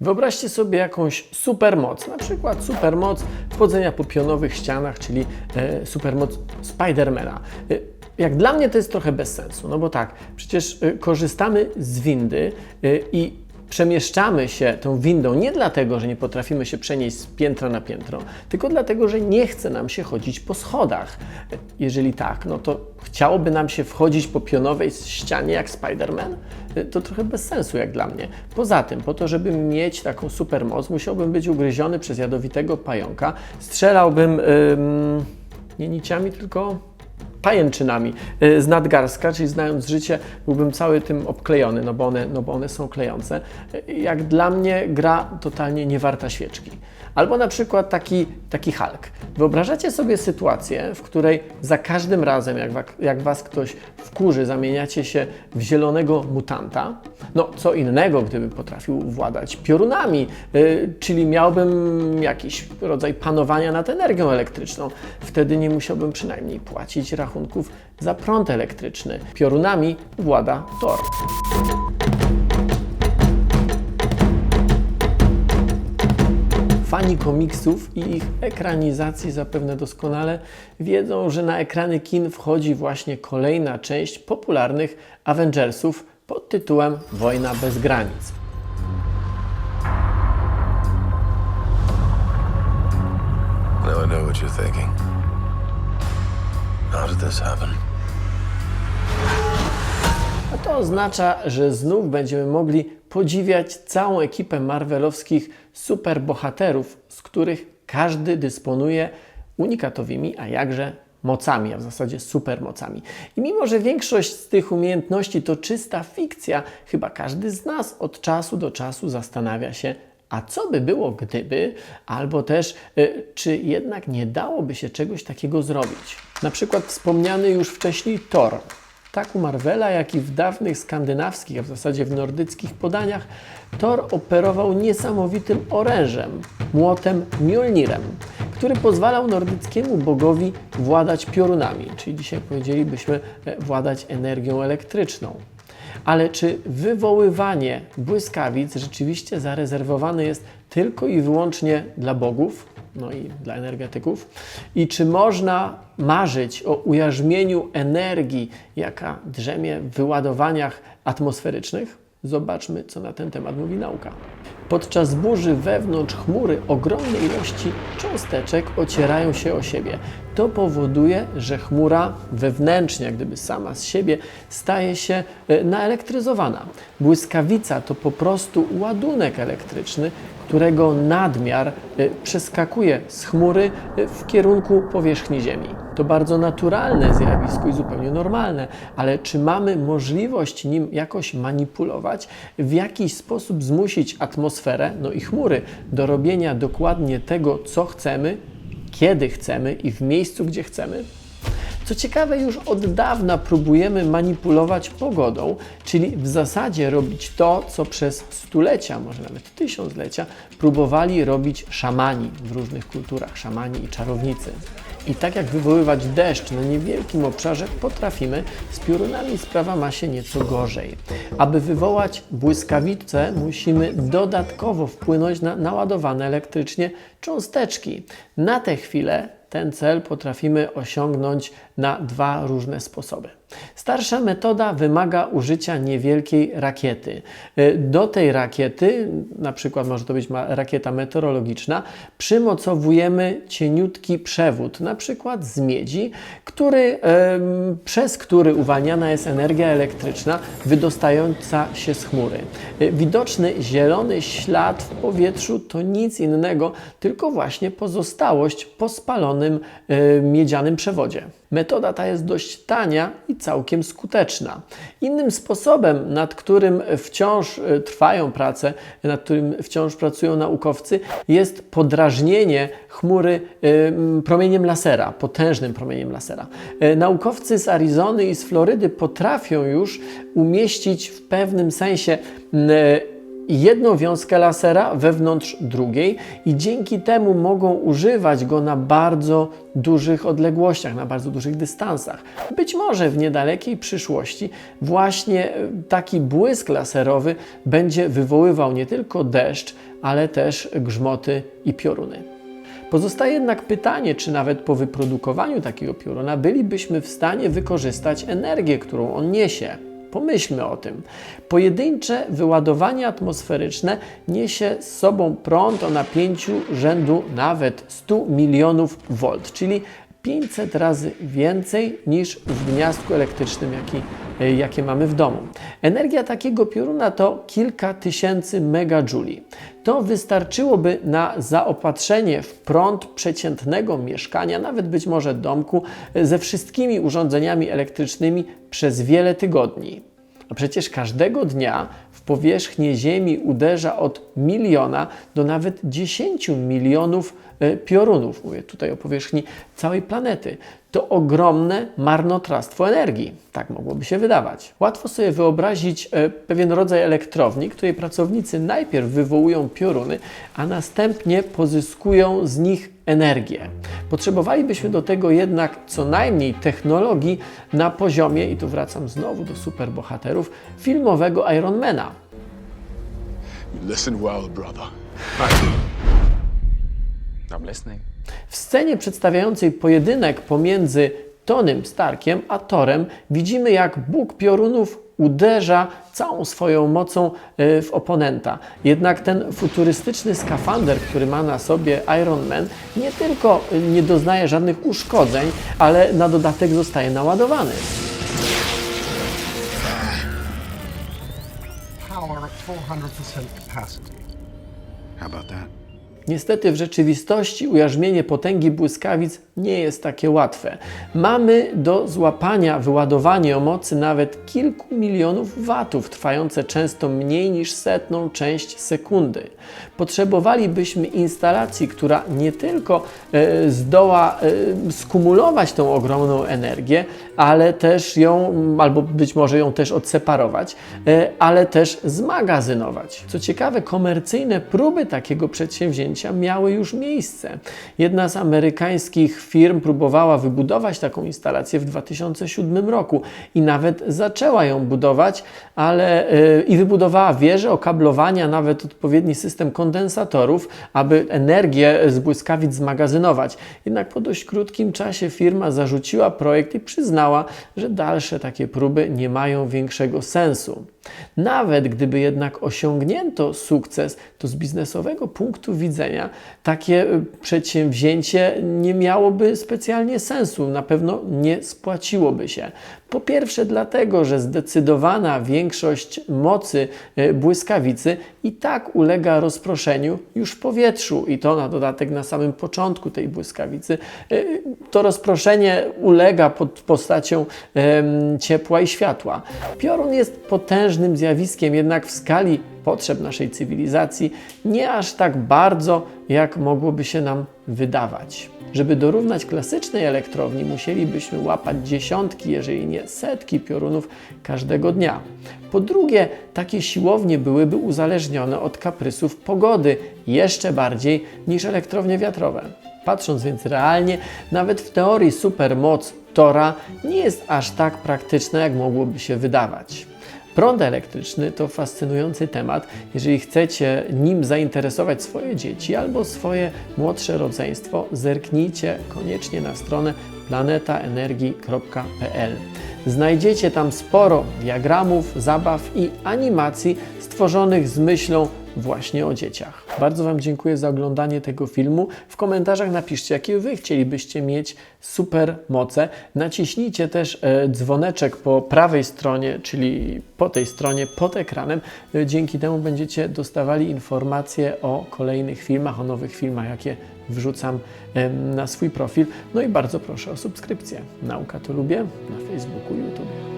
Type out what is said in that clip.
Wyobraźcie sobie jakąś supermoc, na przykład supermoc wchodzenia po pionowych ścianach, czyli e, supermoc Spidermana. E, jak dla mnie to jest trochę bez sensu, no bo tak, przecież e, korzystamy z windy e, i przemieszczamy się tą windą nie dlatego, że nie potrafimy się przenieść z piętra na piętro, tylko dlatego, że nie chce nam się chodzić po schodach. Jeżeli tak, no to chciałoby nam się wchodzić po pionowej ścianie jak Spider-Man? To trochę bez sensu jak dla mnie. Poza tym, po to, żeby mieć taką supermoc, musiałbym być ugryziony przez jadowitego pająka, strzelałbym ym, nie niciami, tylko pajęczynami y, z nadgarstka, czyli znając życie, byłbym cały tym obklejony, no bo one, no bo one są klejące. Y, Jak dla mnie gra totalnie nie warta świeczki. Albo na przykład taki, taki Hulk. Wyobrażacie sobie sytuację, w której za każdym razem, jak, jak was ktoś wkurzy, zamieniacie się w zielonego mutanta? No, co innego, gdyby potrafił władać piorunami, y, czyli miałbym jakiś rodzaj panowania nad energią elektryczną. Wtedy nie musiałbym przynajmniej płacić rachunków za prąd elektryczny. Piorunami włada Thor. Fani komiksów i ich ekranizacji zapewne doskonale wiedzą, że na ekrany kin wchodzi właśnie kolejna część popularnych Avengersów pod tytułem Wojna bez granic. Now I know what you're thinking. How did this happen? To oznacza, że znów będziemy mogli podziwiać całą ekipę marvelowskich superbohaterów, z których każdy dysponuje unikatowymi, a jakże mocami, a w zasadzie supermocami. I mimo, że większość z tych umiejętności to czysta fikcja, chyba każdy z nas od czasu do czasu zastanawia się, a co by było gdyby, albo też y, czy jednak nie dałoby się czegoś takiego zrobić. Na przykład wspomniany już wcześniej Thor. Tak u Marvela, jak i w dawnych skandynawskich, a w zasadzie w nordyckich podaniach, Thor operował niesamowitym orężem, młotem Mjolnirem, który pozwalał nordyckiemu bogowi władać piorunami, czyli dzisiaj powiedzielibyśmy e, władać energią elektryczną. Ale czy wywoływanie błyskawic rzeczywiście zarezerwowane jest tylko i wyłącznie dla bogów, no i dla energetyków? I czy można marzyć o ujarzmieniu energii, jaka drzemie w wyładowaniach atmosferycznych? Zobaczmy, co na ten temat mówi nauka. Podczas burzy wewnątrz chmury ogromne ilości cząsteczek ocierają się o siebie. To powoduje, że chmura wewnętrznie, jak gdyby sama z siebie, staje się e, naelektryzowana. Błyskawica to po prostu ładunek elektryczny, którego nadmiar e, przeskakuje z chmury e, w kierunku powierzchni Ziemi. To bardzo naturalne zjawisko i zupełnie normalne, ale czy mamy możliwość nim jakoś manipulować, w jakiś sposób zmusić atmosferę, no i chmury do robienia dokładnie tego, co chcemy, kiedy chcemy i w miejscu, gdzie chcemy? Co ciekawe, już od dawna próbujemy manipulować pogodą, czyli w zasadzie robić to, co przez stulecia, może nawet tysiąclecia, próbowali robić szamani w różnych kulturach, szamani i czarownicy. I tak jak wywoływać deszcz na niewielkim obszarze potrafimy, z piorunami sprawa ma się nieco gorzej. Aby wywołać błyskawice, musimy dodatkowo wpłynąć na naładowane elektrycznie cząsteczki. Na tę chwilę ten cel potrafimy osiągnąć na dwa różne sposoby. Starsza metoda wymaga użycia niewielkiej rakiety. Y, Do tej rakiety, na przykład może to być rakieta meteorologiczna, przymocowujemy cieniutki przewód, na przykład z miedzi, który, przez który uwalniana jest energia elektryczna wydostająca się z chmury. Y, Widoczny zielony ślad w powietrzu to nic innego, tylko właśnie pozostałość po spalonym y, miedzianym przewodzie. Metoda ta jest dość tania i całkiem skuteczna. Innym sposobem, nad którym wciąż e, trwają prace, nad którym wciąż pracują naukowcy, jest podrażnienie chmury m, promieniem lasera, potężnym promieniem lasera. E, Naukowcy z Arizony i z Florydy potrafią już umieścić w pewnym sensie jedną wiązkę lasera wewnątrz drugiej i dzięki temu mogą używać go na bardzo dużych odległościach, na bardzo dużych dystansach. Być może w niedalekiej przyszłości właśnie e, taki błysk laserowy będzie wywoływał nie tylko deszcz, ale też grzmoty i pioruny. Pozostaje jednak pytanie, czy nawet po wyprodukowaniu takiego pioruna bylibyśmy w stanie wykorzystać energię, którą on niesie. Pomyślmy o tym. Pojedyncze wyładowanie atmosferyczne niesie z sobą prąd o napięciu rzędu nawet 100 milionów volt, czyli 500 razy więcej niż w gniazdku elektrycznym, jaki, jakie mamy w domu. Energia takiego pioruna to kilka tysięcy megajuli. To wystarczyłoby na zaopatrzenie w prąd przeciętnego mieszkania, nawet być może domku, e, ze wszystkimi urządzeniami elektrycznymi przez wiele tygodni. A przecież każdego dnia w powierzchnię Ziemi uderza od miliona do nawet 10 milionów e, piorunów. Mówię tutaj o powierzchni całej planety. To ogromne marnotrawstwo energii. Tak mogłoby się wydawać. Łatwo sobie wyobrazić e, pewien rodzaj elektrowni, której pracownicy najpierw wywołują pioruny, a następnie pozyskują z nich energię. Potrzebowalibyśmy do tego jednak co najmniej technologii na poziomie, i tu wracam znowu do superbohaterów, filmowego Ironmana. Listen well, brother. I'm listening. W scenie przedstawiającej pojedynek pomiędzy Tonym Starkiem a Torem widzimy, jak Bóg piorunów uderza całą swoją mocą e, w oponenta. Jednak ten futurystyczny skafander, który ma na sobie Iron Man, nie tylko e, nie doznaje żadnych uszkodzeń, ale na dodatek zostaje naładowany. power at 400% capacity. How about that? Niestety w rzeczywistości ujarzmienie potęgi błyskawic nie jest takie łatwe. Mamy do złapania wyładowanie o mocy nawet kilku milionów watów, trwające często mniej niż setną część sekundy. Potrzebowalibyśmy instalacji, która nie tylko e, zdoła e, skumulować tą ogromną energię, ale też ją, albo być może ją też odseparować, e, ale też zmagazynować. Co ciekawe, komercyjne próby takiego przedsięwzięcia miały już miejsce. Jedna z amerykańskich firm próbowała wybudować taką instalację w 2007 roku i nawet zaczęła ją budować, ale yy, i wybudowała wieżę, okablowania, nawet odpowiedni system kondensatorów, aby energię z błyskawic zmagazynować. Jednak po dość krótkim czasie firma zarzuciła projekt i przyznała, że dalsze takie próby nie mają większego sensu. Nawet gdyby jednak osiągnięto sukces, to z biznesowego punktu widzenia takie y, przedsięwzięcie nie miałoby specjalnie sensu, na pewno nie spłaciłoby się. Po pierwsze, dlatego, że zdecydowana większość mocy y, błyskawicy i tak ulega rozproszeniu już w powietrzu, i to na dodatek na samym początku tej błyskawicy. Y, To rozproszenie ulega pod postacią ciepła i światła. Piorun jest potężnym zjawiskiem, jednak w skali potrzeb naszej cywilizacji nie aż tak bardzo, jak mogłoby się nam wydawać. Żeby dorównać klasycznej elektrowni, musielibyśmy łapać dziesiątki, jeżeli nie setki piorunów każdego dnia. Po drugie, takie siłownie byłyby uzależnione od kaprysów pogody jeszcze bardziej niż elektrownie wiatrowe. Patrząc więc realnie, nawet w teorii supermoc Tora nie jest aż tak praktyczna, jak mogłoby się wydawać. Prąd elektryczny to fascynujący temat. Jeżeli chcecie nim zainteresować swoje dzieci albo swoje młodsze rodzeństwo, zerknijcie koniecznie na stronę planetaenergii.pl. Znajdziecie tam sporo diagramów, zabaw i animacji stworzonych z myślą właśnie o dzieciach. Bardzo Wam dziękuję za oglądanie tego filmu. W komentarzach napiszcie, jakie Wy chcielibyście mieć super moce. Naciśnijcie też e, dzwoneczek po prawej stronie, czyli po tej stronie, pod ekranem. E, Dzięki temu będziecie dostawali informacje o kolejnych filmach, o nowych filmach, jakie wrzucam em, na swój profil. No i bardzo proszę o subskrypcję. Nauka to lubię na Facebooku YouTube.